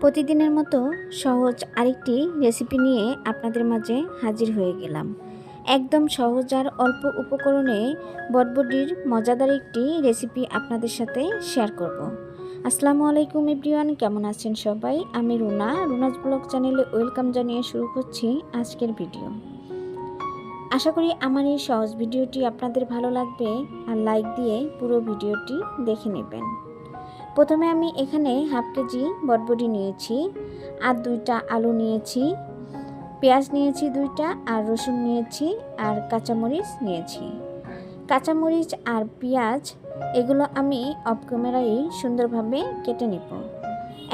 প্রতিদিনের মতো সহজ আরেকটি রেসিপি নিয়ে আপনাদের মাঝে হাজির হয়ে গেলাম। একদম সহজ আর অল্প উপকরণে বটবডির মজাদার একটি রেসিপি আপনাদের সাথে শেয়ার করব। আসসালামু আলাইকুম এভরিওয়ান, কেমন আছেন সবাই? আমি রুনা, রুনাজ ব্লগ চ্যানেলে ওয়েলকাম জানিয়ে শুরু করছি আজকের ভিডিও। আশা করি আমার এই সহজ ভিডিওটি আপনাদের ভালো লাগবে আর লাইক দিয়ে পুরো ভিডিওটি দেখে নেবেন। প্রথমে আমি এখানে হাফ কেজি বটবডি নিয়েছি, আর দুইটা আলু নিয়েছি, পেঁয়াজ নিয়েছি দুইটা, আর রসুন নিয়েছি, আর কাঁচামরিচ নিয়েছি। কাঁচামরিচ আর পেঁয়াজ, এগুলো আমি অফ ক্যামেরায় সুন্দরভাবে কেটে নেব।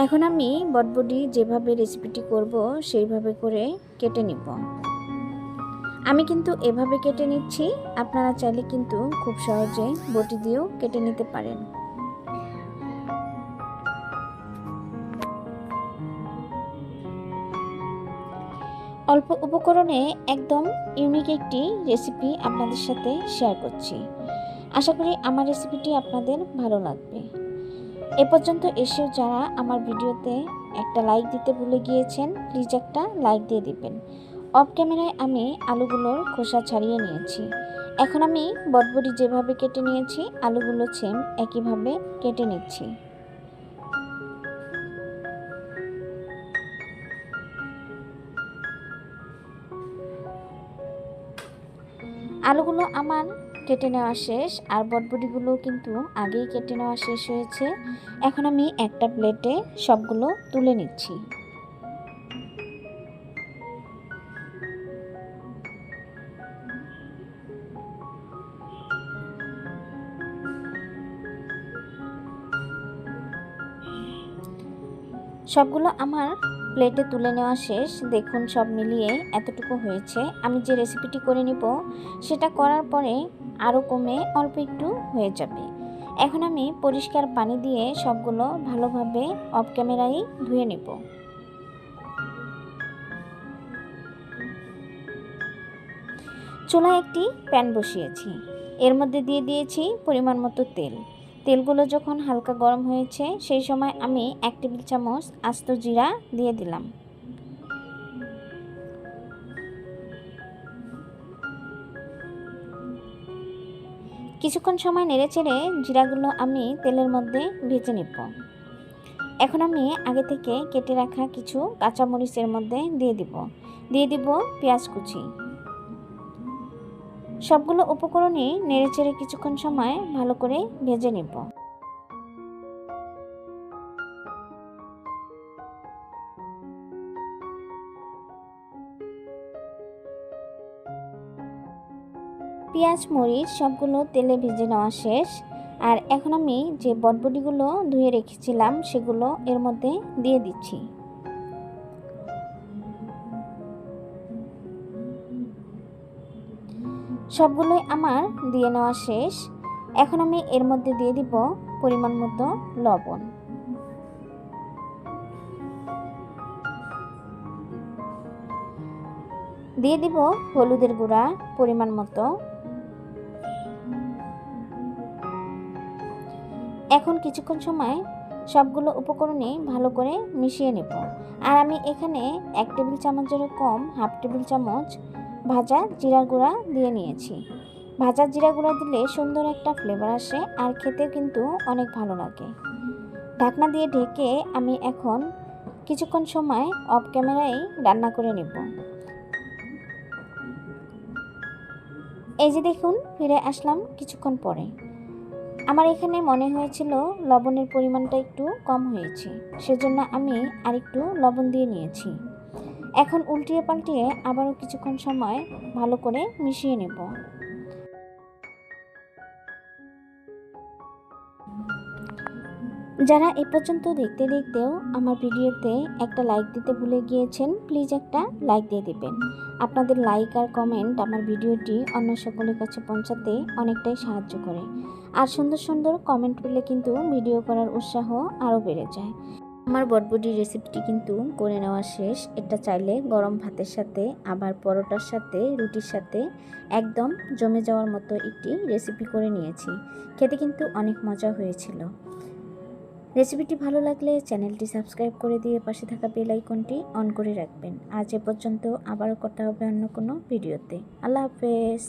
এখন আমি বটবডি যেভাবে রেসিপিটি করব, সেইভাবে করে কেটে নিব। আমি কিন্তু এভাবে কেটে নিচ্ছি, আপনারা চাইলে কিন্তু খুব সহজে বটি দিয়েও কেটে নিতে পারেন। অল্প উপকরণে একদম ইউনিক একটি রেসিপি আপনাদের সাথে শেয়ার করছি। আশা করি আমার রেসিপিটি আপনাদের ভালো লাগবে। এ পর্যন্ত এসেও যারা আমার ভিডিওতে একটা লাইক দিতে ভুলে গিয়েছেন প্লিজ একটা লাইক দিয়ে দিবেন। অফ ক্যামেরায় আমি আলুগুলোর খোসা ছাড়িয়ে নিয়েছি। এখন আমি বটবটি যেভাবে কেটে নিয়েছি, আলুগুলো সেম একইভাবে কেটে নিচ্ছি। আলুগুলো আমার কেটে নেওয়া শেষ, আর বটবটিগুলো কিন্তু আগেই কেটে নেওয়া শেষ হয়েছে। এখন আমি একটা প্লেটে সবগুলো তুলে নিচ্ছি। সবগুলো আমার প্লেটে তুলে নেওয়া শেষ। দেখুন, সব মিলিয়ে এতটুকু হয়েছে। আমি যে রেসিপিটি করে নিব, সেটা করার পরে আরও কমে অল্প একটু হয়ে যাবে। এখন আমি পরিষ্কার পানি দিয়ে সবগুলো ভালোভাবে অফ ক্যামেরায় ধুয়ে নেব। চুলায় একটি প্যান বসিয়েছি। এর মধ্যে দিয়ে দিয়েছি পরিমাণ মতো তেল। তেলগুলো যখন হালকা গরম হয়েছে, সেই সময় আমি এক টেবিল চামচ আস্ত জিরা দিয়ে দিলাম। কিছুক্ষণ সময় নেড়ে চেড়ে জিরাগুলো আমি তেলের মধ্যে ভেজে নেব। এখন আমি আগে থেকে কেটে রাখা কিছু কাঁচামরিচের মধ্যে দিয়ে দিব। দিয়ে দিব পেঁয়াজ কুচি। সবগুলো উপকরণই নেড়েচেড়ে কিছুক্ষণ সময় ভালো করে ভেজে নেব। পেঁয়াজ, মরিচ সবগুলো তেলে ভেজে নেওয়া শেষ। আর এখন আমি যে বটবটিগুলো ধুয়ে রেখেছিলাম সেগুলো এর মধ্যে দিয়ে দিচ্ছি। সবগুলোই আমার দিয়ে নেওয়া শেষ। এখন আমি এর মধ্যে দিয়ে দিব পরিমাণ মতো লবণ। দিয়ে দিব হলুদের গুঁড়া পরিমাণ মতো। এখন কিছুক্ষণ সময় সবগুলো উপকরণে ভালো করে মিশিয়ে নেব। আর আমি এখানে এক টেবিল চামচেরও কম, হাফ টেবিল চামচ ভাজা জিরা গুঁড়া দিয়ে নিয়েছি। ভাজা জিরা গুঁড়া দিলে সুন্দর একটা ফ্লেভার আসে আর খেতেও কিন্তু অনেক ভালো লাগে। ঢাকনা দিয়ে ঢেকে আমি এখন কিছুক্ষণ সময় অফ ক্যামেরায় রান্না করে নেব। এই যে দেখুন, ফিরে আসলাম কিছুক্ষণ পরে। আমার এখানে মনে হয়েছিল লবণের পরিমাণটা একটু কম হয়েছে, সেজন্য আমি আরেকটু লবণ দিয়ে নিয়েছি। এখন উল্টিয়ে পাল্টিয়ে আবারও কিছুক্ষণ সময় ভালো করে মিশিয়ে নেব। যারা এ পর্যন্ত দেখতে দেখতেও আমার ভিডিওতে একটা লাইক দিতে ভুলে গিয়েছেন প্লিজ একটা লাইক দিয়ে দেবেন। আপনাদের লাইক আর কমেন্ট আমার ভিডিওটি অন্য সকলের কাছে পৌঁছাতে অনেকটাই সাহায্য করে। আর সুন্দর সুন্দর কমেন্ট পেলে কিন্তু ভিডিও করার উৎসাহ আরও বেড়ে যায়। আমার বটবডি রেসিপিটি কিন্তু করে নেওয়া শেষ। এটা চাইলে গরম ভাতের সাথে, আবার পরোটার সাথে, রুটির সাথে একদম জমে যাওয়ার মতো একটি রেসিপি করে নিয়েছি। খেতে কিন্তু অনেক মজা হয়েছিল। রেসিপিটি ভালো লাগলে চ্যানেলটি সাবস্ক্রাইব করে দিয়ে পাশে থাকা বেল আইকনটি অন করে রাখবেন। আজ এ পর্যন্ত আবারও কথা হবে অন্য কোনো ভিডিওতে আল্লাহ হাফেজ।